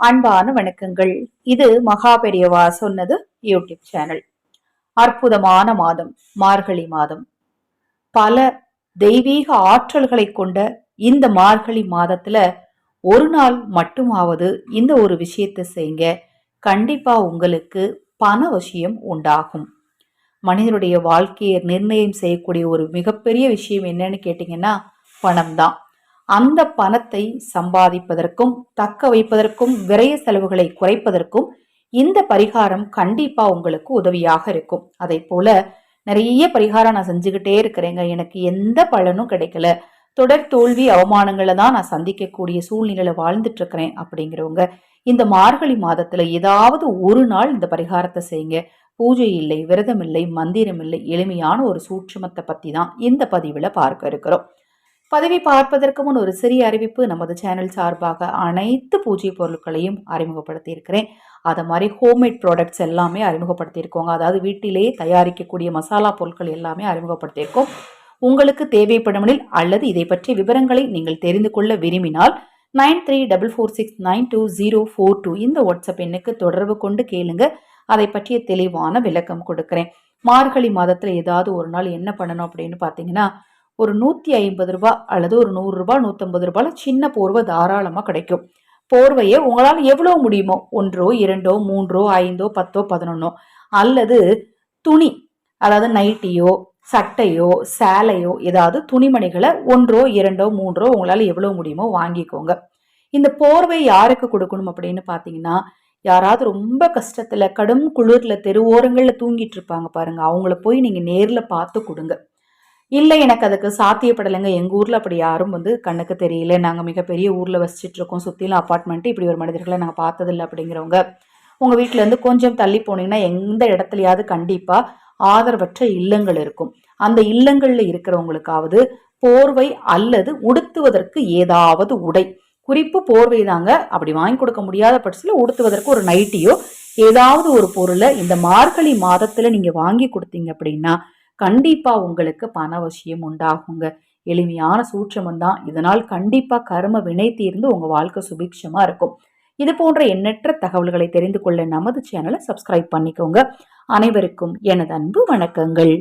அன்பான வணக்கங்கள். இது மகாபெரியவா சொன்னது யூடியூப் சேனல். அற்புதமான மாதம் மார்கழி மாதம். பல தெய்வீக ஆற்றல்களை கொண்ட இந்த மார்கழி மாதத்துல ஒரு நாள் மட்டுமாவது இந்த ஒரு விஷயத்தை செய்யுங்க. கண்டிப்பா உங்களுக்கு பண விஷயம் உண்டாகும். மனிதனுடைய வாழ்க்கையை நிர்ணயம் செய்யக்கூடிய ஒரு மிகப்பெரிய விஷயம் என்னன்னு கேட்டிங்கன்னா பணம் தான் அந்த பணத்தை சம்பாதிப்பதற்கும் தக்க வைப்பதற்கும் விரைய செலவுகளை குறைப்பதற்கும் இந்த பரிகாரம் கண்டிப்பா உங்களுக்கு உதவியாக இருக்கும். அதை போல நிறைய பரிகாரம் நான் செஞ்சுக்கிட்டே இருக்கிறேங்க. எனக்கு எந்த பலனும் கிடைக்கல. தொடர் தோல்வி அவமானங்களை தான் நான் சந்திக்கக்கூடிய சூழ்நிலையில வாழ்ந்துட்டு இருக்கிறேன் அப்படிங்கிறவங்க இந்த மார்கழி மாதத்துல ஏதாவது ஒரு நாள் இந்த பரிகாரத்தை செய்யுங்க. பூஜை இல்லை விரதம் இல்லை மந்திரம் இல்லை எளிமையான ஒரு சூட்சுமத்தை பத்தி தான் இந்த பதிவுல பார்க்க இருக்கிறோம். பதவி பார்ப்பதற்கு முன் ஒரு சிறிய அறிவிப்பு நமது சேனல் சார்பாக அனைத்து பூஜை பொருட்களையும் அறிமுகப்படுத்தியிருக்கிறேன். அதை மாதிரி ஹோம்மேட் ப்ராடக்ட்ஸ் எல்லாமே அறிமுகப்படுத்தியிருக்கோங்க. அதாவது வீட்டிலேயே தயாரிக்கக்கூடிய மசாலா பொருட்கள் எல்லாமே அறிமுகப்படுத்தியிருக்கோம். உங்களுக்கு தேவைப்படுமெனில் அல்லது இதை பற்றிய விவரங்களை நீங்கள் தெரிந்து கொள்ள விரும்பினால் nine three double four six nine two zero four two இந்த வாட்ஸ்அப் எண்ணுக்கு தொடர்பு கொண்டு கேளுங்க. அதை பற்றிய தெளிவான விளக்கம் கொடுக்குறேன். மார்கழி மாதத்தில் ஏதாவது ஒரு நாள் என்ன பண்ணணும் அப்படின்னு பார்த்தீங்கன்னா ஒரு நூற்றி ஐம்பது ரூபா அல்லது ஒரு நூறுரூபா நூற்றம்பது ரூபாயில் சின்ன போர்வை தாராளமாக கிடைக்கும். போர்வையை உங்களால் எவ்வளோ முடியுமோ ஒன்றோ இரண்டோ மூன்றோ ஐந்தோ பத்தோ பதினொன்னோ அல்லது துணி அதாவது நைட்டியோ சட்டையோ சேலையோ ஏதாவது துணிமணிகளை ஒன்றோ இரண்டோ மூன்றோ உங்களால் எவ்வளோ முடியுமோ வாங்கிக்கோங்க. இந்த போர்வை யாருக்கு கொடுக்கணும் அப்படின்னு பார்த்தீங்கன்னா யாராவது ரொம்ப கஷ்டத்தில் கடும் குளிரில் தெருவோரங்களில் தூங்கிட்டு இருப்பாங்க பாருங்கள் அவங்கள போய் நீங்கள் நேரில் பார்த்து கொடுங்க. இல்லை எனக்கு அதுக்கு சாத்தியப்படலைங்க. எங்கள் ஊரில் அப்படி யாரும் வந்து கண்ணுக்கு தெரியல. நாங்கள் மிகப்பெரிய ஊரில் வசிச்சிட்ருக்கோம். சுற்றிலும் அப்பார்ட்மெண்ட்டு இப்படி ஒரு மனிதர்களை நாங்கள் பார்த்ததில்லை அப்படிங்கிறவங்க. உங்கள் வீட்டிலேருந்து கொஞ்சம் தள்ளி போனீங்கன்னா எந்த இடத்துலையாவது கண்டிப்பாக ஆதரவற்ற இல்லங்கள் இருக்கும். அந்த இல்லங்களில் இருக்கிறவங்களுக்காவது போர்வை அல்லது உடுத்துவதற்கு ஏதாவது உடை. குறிப்பு போர்வை தாங்க. அப்படி வாங்கி கொடுக்க முடியாத பட்சத்தில் உடுத்துவதற்கு ஒரு நைட்டியோ ஏதாவது ஒரு பொருளை இந்த மார்கழி மாதத்தில் நீங்கள் வாங்கி கொடுத்தீங்க அப்படின்னா கண்டிப்பாக உங்களுக்கு பண அவசியம் உண்டாகுங்க. எளிமையான சூட்சமம் தான். இதனால் கண்டிப்பாக கரும வினை தீர்ந்து உங்கள் வாழ்க்கை சுபிக்ஷமாக இருக்கும். இது போன்ற எண்ணற்ற தகவல்களை தெரிந்து கொள்ள நமது சேனலை சப்ஸ்கிரைப் பண்ணிக்கோங்க. அனைவருக்கும் எனது அன்பு வணக்கங்கள்.